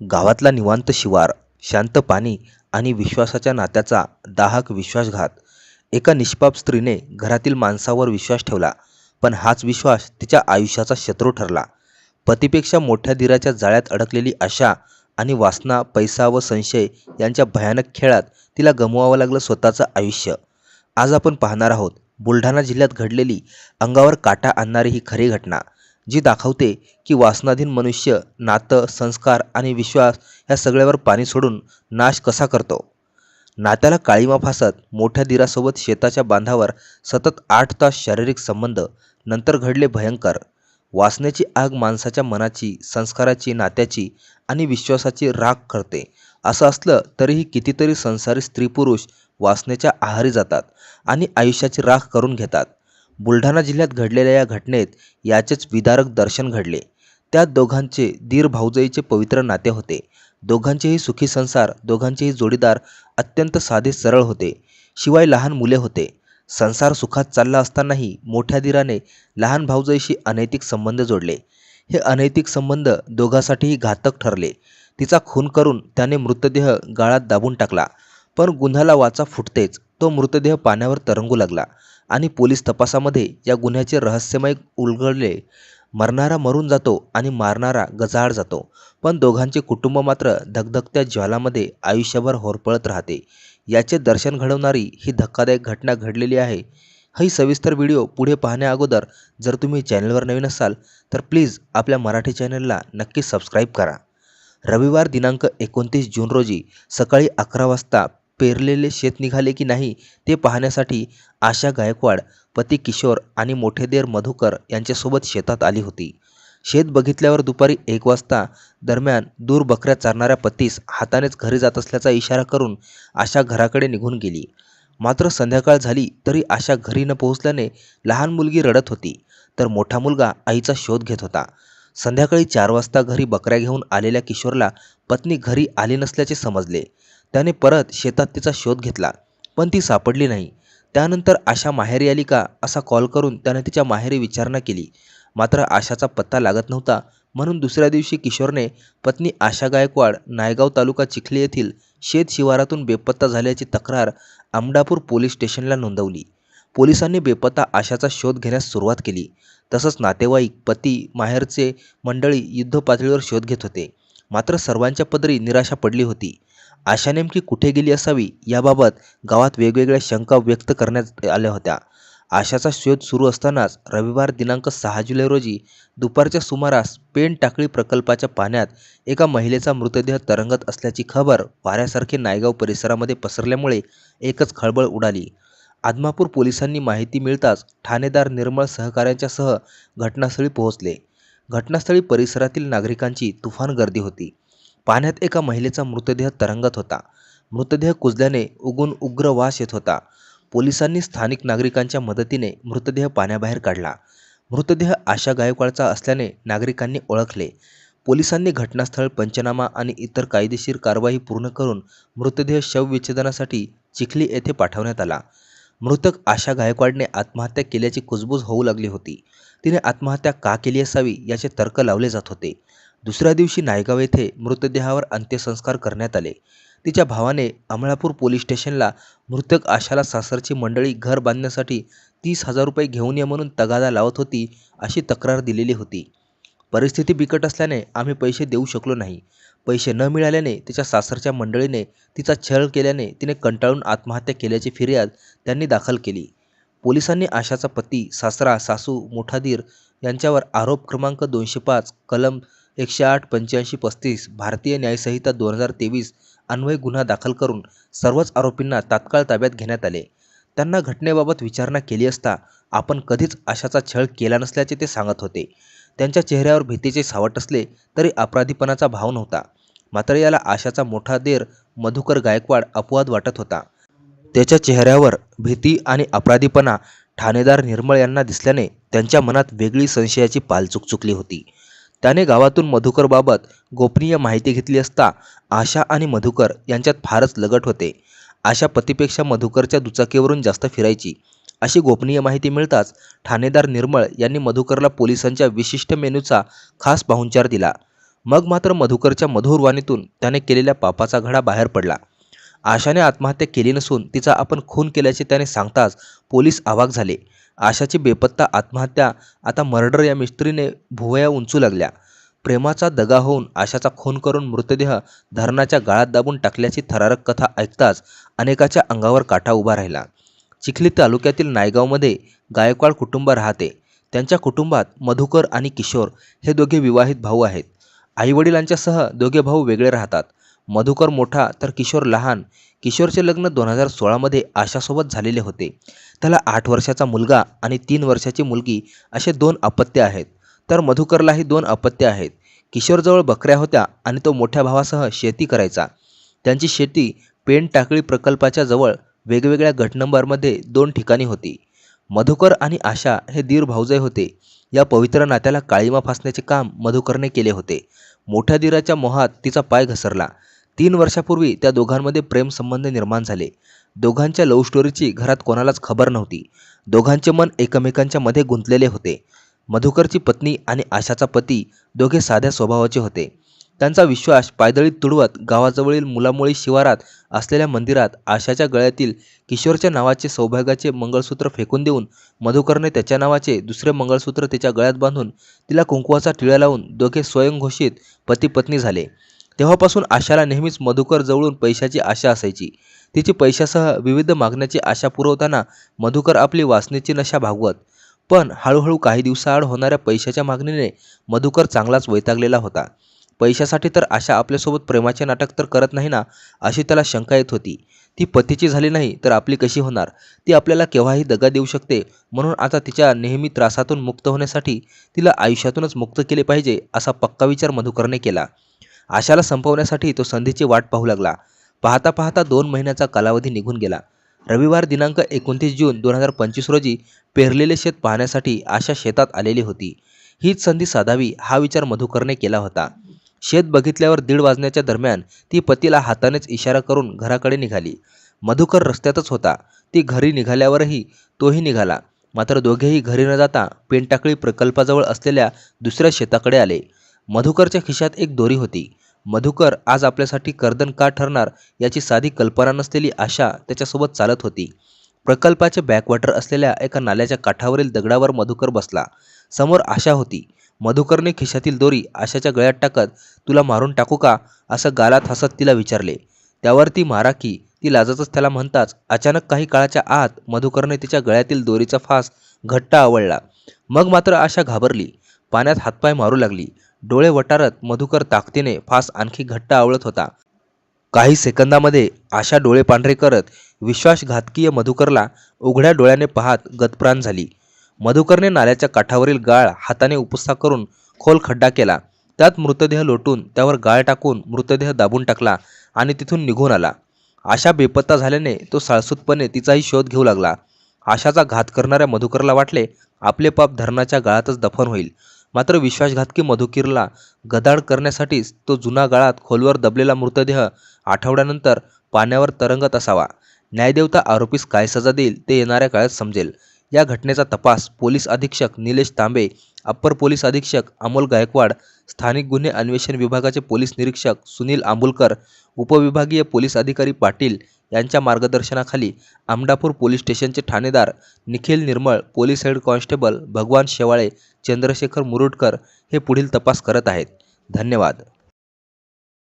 गावातला निवांत शिवार शांत पाणी आणि विश्वासाच्या नात्याचा दाहक विश्वासघात. एका निष्पाप स्त्रीने घरातील माणसावर विश्वास ठेवला पण हाच विश्वास तिच्या आयुष्याचा शत्रू ठरला. पतीपेक्षा मोठ्या दिराच्या जाळ्यात अडकलेली आशा आणि वासना पैसा व संशय यांच्या भयानक खेळात तिला गमवावं लागलं स्वतःचं आयुष्य. आज आपण पाहणार आहोत बुलढाणा जिल्ह्यात घडलेली अंगावर काटा आणणारी ही खरी घटना. जी दाखवते की वासनाधीन मनुष्य नातं संस्कार आणि विश्वास या सगळ्यावर पाणी सोडून नाश कसा करतो? नात्याला काळीमा फासत मोठ्या दिरासोबत शेताच्या बांधावर सतत आठ तास शारीरिक संबंध नंतर घडले भयंकर. वासनेची आग माणसाच्या मनाची संस्काराची नात्याची आणि विश्वासाची राख करते. असं असलं तरीही कितीतरी संसारी स्त्री पुरुष वासनेच्या आहारी जातात आणि आयुष्याची राख करून घेतात. बुलढाणा जिल्ह्यात घडलेल्या या घटनेत याचेच विदारक दर्शन घडले. त्यात दोघांचे दीर भाऊजाईचे पवित्र नाते होते. दोघांचेही सुखी संसार दोघांचेही जोडीदार अत्यंत साधे सरळ होते. शिवाय लहान मुले होते. संसार सुखात चालला असतानाही मोठ्या दिराने लहान भाऊजाईशी अनैतिक संबंध जोडले. हे अनैतिक संबंध दोघांसाठीही घातक ठरले. तिचा खून करून त्याने मृतदेह गाळात दाबून टाकला. पण गुन्ह्याला वाचा फुटतेच. तो मृतदेह पाण्यावर तरंगू लागला. आणि पोलीस तपासामध्ये या गुन्ह्याचे रहस्यमय उलगडले. मरणारा मरून जातो आणि मारणारा गजाआड जातो. पण दोघांचे कुटुंब मात्र धगधगत्या ज्वालामध्ये आयुष्यभर होरपळत राहते. याचे दर्शन घडवणारी ही धक्कादायक घटना घडलेली आहे. ही सविस्तर व्हिडिओ पुढे पाहण्याअगोदर जर तुम्ही चॅनलवर नवीन असाल तर प्लीज आपल्या मराठी चॅनलला नक्की सबस्क्राईब करा. रविवार दिनांक एकोणतीस जून रोजी सकाळी अकरा वाजता पेरलेले शेत निघाले की नाही ते पाहण्यासाठी आशा गायकवाड पती किशोर आणि मोठेदेर मधुकर यांच्यासोबत शेतात आली होती. शेत बघितल्यावर दुपारी एक वाजता दरम्यान दूर बकऱ्या चारणाऱ्या पतीस हातानेच घरी जात असल्याचा इशारा करून आशा घराकडे निघून गेली. मात्र संध्याकाळ झाली तरी आशा घरी न पोहोचल्याने लहान मुलगी रडत होती तर मोठा मुलगा आईचा शोध घेत होता. संध्याकाळी चार वाजता घरी बकऱ्या घेऊन आलेल्या किशोरला पत्नी घरी आली नसल्याचे समजले. त्याने परत शेतात तिचा शोध घेतला पण ती सापडली नाही. त्यानंतर आशा माहेरी आली का? असा कॉल करून त्याने तिच्या माहेरी विचारणा केली. मात्र आशाचा पत्ता लागत नव्हता म्हणून दुसऱ्या दिवशी किशोरने पत्नी आशा गायकवाड नायगाव तालुका चिखली येथील शेत शिवारातून बेपत्ता झाल्याची तक्रार आमडापूर पोलीस स्टेशनला नोंदवली. पोलिसांनी बेपत्ता आशाचा शोध घेण्यास सुरुवात केली. तसंच नातेवाईक पती माहेरचे मंडळी युद्धपातळीवर शोध घेत होते. मात्र सर्वांच्या पदरी निराशा पडली होती. आशा नेमकी कुठे गेली असावी याबाबत गावात वेगवेगळ्या शंका व्यक्त करण्यात आल्या होत्या. आशाचा शोध सुरू असतानाच रविवार दिनांक सहा जुलै रोजी दुपारच्या सुमारास पेन टाकळी प्रकल्पाच्या पाण्यात एका महिलेचा मृतदेह तरंगत असल्याची खबर वाऱ्यासारखे नायगाव परिसरामध्ये पसरल्यामुळे एकच खळबळ उडाली. आदमापूर पोलिसांनी माहिती मिळताच ठाणेदार निर्मळ सहकाऱ्यांच्यासह घटनास्थळी पोहोचले. घटनास्थळी परिसरातील नागरिकांची तुफान गर्दी होती. पाण्यात एका महिलेचा मृतदेह तरंगत होता. मृतदेह कुजल्याने उगून उग्र वास येत होता. पोलिसांनी स्थानिक नागरिकांच्या मदतीने मृतदेह पाण्याबाहेर काढला. मृतदेह आशा गायकवाडचा असल्याने नागरिकांनी ओळखले. पोलिसांनी घटनास्थळ पंचनामा आणि इतर कायदेशीर कारवाई पूर्ण करून मृतदेह शवविच्छेदनासाठी चिखली येथे पाठवण्यात आला. मृतक आशा गायकवाडने आत्महत्या केल्याची कुजबूज होऊ लागली होती. तिने आत्महत्या का केली असावी याचे तर्क लावले जात होते. दुसऱ्या दिवशी नायगाव येथे मृतदेहावर अंत्यसंस्कार करण्यात आले. तिच्या भावाने अमळापूर पोलीस स्टेशनला मृतक आशाला सासरची मंडळी घर बांधण्यासाठी तीस हजार रुपये घेऊन ये म्हणून तगादा लावत होती अशी तक्रार दिलेली होती. परिस्थिती बिकट असल्याने आम्ही पैसे देऊ शकलो नाही. पैसे न मिळाल्याने तिच्या सासरच्या मंडळीने तिचा छळ केल्याने तिने कंटाळून आत्महत्या केल्याची फिर्याद त्यांनी दाखल केली. पोलिसांनी आशाचा पती सासरा सासू मोठा यांच्यावर आरोप क्रमांक दोनशे पाच कलम एकशे आठ पंच्याऐंशी पस्तीस भारतीय न्यायसंहिता दोन हजार तेवीस अन्वय गुन्हा दाखल करून सर्वच आरोपींना तात्काळ ताब्यात घेण्यात आले. त्यांना घटनेबाबत विचारणा केली असता आपण कधीच आशाचा छळ केला नसल्याचे ते सांगत होते. त्यांच्या चेहऱ्यावर भीतीचे सावट असले तरी अपराधीपणाचा भाव नव्हता. मात्र याला आशाचा मोठा देर मधुकर गायकवाड अपवाद वाटत होता. त्याच्या चेहऱ्यावर भीती आणि अपराधीपणा ठाणेदार निर्मळ यांना दिसल्याने त्यांच्या मनात वेगळी संशयाची पालचूक चुकली होती. त्याने गावातून मधुकरबाबत गोपनीय माहिती घेतली असता आशा आणि मधुकर यांच्यात फारच लगट होते. आशा पतीपेक्षा मधुकरच्या दुचाकीवरून जास्त फिरायची. अशी गोपनीय माहिती मिळताच ठाणेदार निर्मळ यांनी मधुकरला पोलिसांच्या विशिष्ट मेनूचा खास पाहुणचार दिला. मग मात्र मधुकरच्या मधुर वाणीतून त्याने केलेल्या पापाचा घडा बाहेर पडला. आशाने आत्महत्या केली नसून तिचा आपण खून केल्याचे त्याने सांगताच पोलीस आवाक झाले. आशाची बेपत्ता आत्महत्या आता मर्डर या मिस्त्रीने भुवया उंचू लागल्या. प्रेमाचा दगा होऊन आशाचा खून करून मृतदेह धरणाच्या गाळात दाबून टाकल्याची थरारक कथा ऐकताच अनेकाच्या अंगावर काटा उभा राहिला. चिखली तालुक्यातील नायगावमध्ये गायकवाड कुटुंब राहते. त्यांच्या कुटुंबात मधुकर आणि किशोर हे दोघे विवाहित भाऊ आहेत. आईवडिलांच्यासह दोघे भाऊ वेगळे राहतात. मधुकर मोठा तर किशोर लहान. किशोरचे लग्न दोन हजार सोळामध्ये आशासोबत झालेले होते. त्याला आठ वर्षाचा मुलगा आणि तीन वर्षाची मुलगी असे दोन अपत्य आहेत. तर मधुकरलाही दोन अपत्य आहेत. किशोरजवळ बकऱ्या होत्या आणि तो मोठ्या भावासह शेती करायचा. त्यांची शेती पेन टाकळी प्रकल्पाच्या जवळ वेगवेगळ्या गटनंबरमध्ये दोन ठिकाणी होती. मधुकर आणि आशा हे दीर भाऊजय होते. या पवित्र नात्याला काळीमा फासण्याचे काम मधुकरने केले होते. मोठ्या दीराच्या मोहात तिचा पाय घसरला. तीन वर्षापूर्वी त्या दोघांमध्ये प्रेमसंबंध निर्माण झाले. दोघांच्या लव्ह स्टोरीची घरात कोणालाच खबर नव्हती. दोघांचे मन एकमेकांच्या मध्ये गुंतलेले होते. मधुकरची पत्नी आणि आशाचा पती दोघे साध्या स्वभावाचे होते. त्यांचा विश्वास पायदळीत तुडवत गावाजवळील मुलामुळी शिवारात असलेल्या मंदिरात आशाच्या गळ्यातील किशोरच्या नावाचे सौभाग्याचे मंगळसूत्र फेकून देऊन मधुकरने त्याच्या नावाचे दुसरे मंगळसूत्र तिच्या गळ्यात बांधून तिला कुंकुवाचा टिळा लावून दोघे स्वयंघोषित पती पत्नी झाले. तेव्हापासून आशाला नेहमीच मधुकर जवळून पैशाची आशा असायची. तिची पैशासह विविध मागण्याची आशा पुरवताना मधुकर आपली वासनेची नशा भागवत. पण हळूहळू काही दिवसाआड होणाऱ्या पैशाच्या मागणीने मधुकर चांगलाच वैतागलेला होता. पैशासाठी तर आशा आपल्यासोबत प्रेमाचे नाटक तर करत नाही ना अशी त्याला शंका येत होती. ती पतीची झाली नाही तर आपली कशी होणार? ती आपल्याला केव्हाही दगा देऊ शकते. म्हणून आता तिच्या नेहमी त्रासातून मुक्त होण्यासाठी तिला आयुष्यातूनच मुक्त केले पाहिजे असा पक्का विचार मधुकरने केला. आशाला संपवण्यासाठी तो संधीची वाट पाहू लागला. पाहता पाहता दोन महिन्याचा कालावधी निघून गेला. रविवार दिनांक एकोणतीस जून दोन हजार पंचवीस रोजी पेरलेले शेत पाहण्यासाठी आशा शेतात आलेली होती. हीच संधी साधावी हा विचार मधुकरने केला होता. शेत बघितल्यावर दीड वाजण्याच्या दरम्यान ती पतीला हातानेच इशारा करून घराकडे निघाली. मधुकर रस्त्यातच होता. ती घरी निघाल्यावरही तोही निघाला. मात्र दोघेही घरी न जाता पेनटाकळी प्रकल्पाजवळ असलेल्या दुसऱ्या शेताकडे आले. मधुकरच्या खिशात एक दोरी होती. मधुकर आज आपल्यासाठी कर्दन का ठरणार याची साधी कल्पना नसलेली आशा त्याच्यासोबत चालत होती. प्रकल्पाचे बॅकवॉटर असलेल्या एका नाल्याच्या काठावरील दगडावर मधुकर बसला. समोर आशा होती. मधुकरने खिशातील दोरी आशाच्या गळ्यात टाकत तुला मारून टाकू का? असं गालात हसत तिला विचारले. त्यावर ती मारा की ती लाजतच त्याला म्हणताच अचानक काही काळाच्या आत मधुकरने तिच्या गळ्यातील दोरीचा फास घट्ट आवळला. मग मात्र आशा घाबरली. पाण्यात हातपाय मारू लागली. डोळे वटारत मधुकर ताकदीने फास आणखी घट्ट आवळत होता. काही सेकंदामध्ये आशा डोळे पांढरे करत विश्वासघातकीय मधुकरला उघड्या डोळ्याने पाहत गतप्राण झाली. मधुकरने नाल्याच्या काठावरील गाळ हाताने उपसा करून खोल खड्डा केला. त्यात मृतदेह लोटून त्यावर गाळ टाकून मृतदेह दाबून टाकला आणि तिथून निघून आला. आशा बेपत्ता झाल्याने तो साळसूतपणे तिचाही शोध घेऊ लागला. आशाचा घात करणाऱ्या मधुकरला वाटले आपले पाप धरणाच्या गाळातच दफन होईल. मात्र विश्वासघातकी मधुकीरला गदाड करण्यासाठीच तो जुना गाळात खोलवर दबलेला मृतदेह आठवड्यानंतर पाण्यावर तरंगत असावा. न्यायदेवता आरोपीस काय सजा देईल ते येणाऱ्या काळात समजेल. या घटनेचा तपास पोलीस अधीक्षक निलेश तांबे अप्पर पोलीस अधीक्षक अमोल गायकवाड स्थानिक गुन्हे अन्वेषण विभागाचे पोलीस निरीक्षक सुनील आंबुलकर उपविभागीय पोलीस अधिकारी पाटील यांच्या मार्गदर्शनाखाली आमडापूर पोलीस स्टेशनचे ठाणेदार निखिल निर्मळ पोलीस हेड कॉन्स्टेबल भगवान शेवाळे चंद्रशेखर मुरुडकर हे पुढील तपास करत आहेत. धन्यवाद.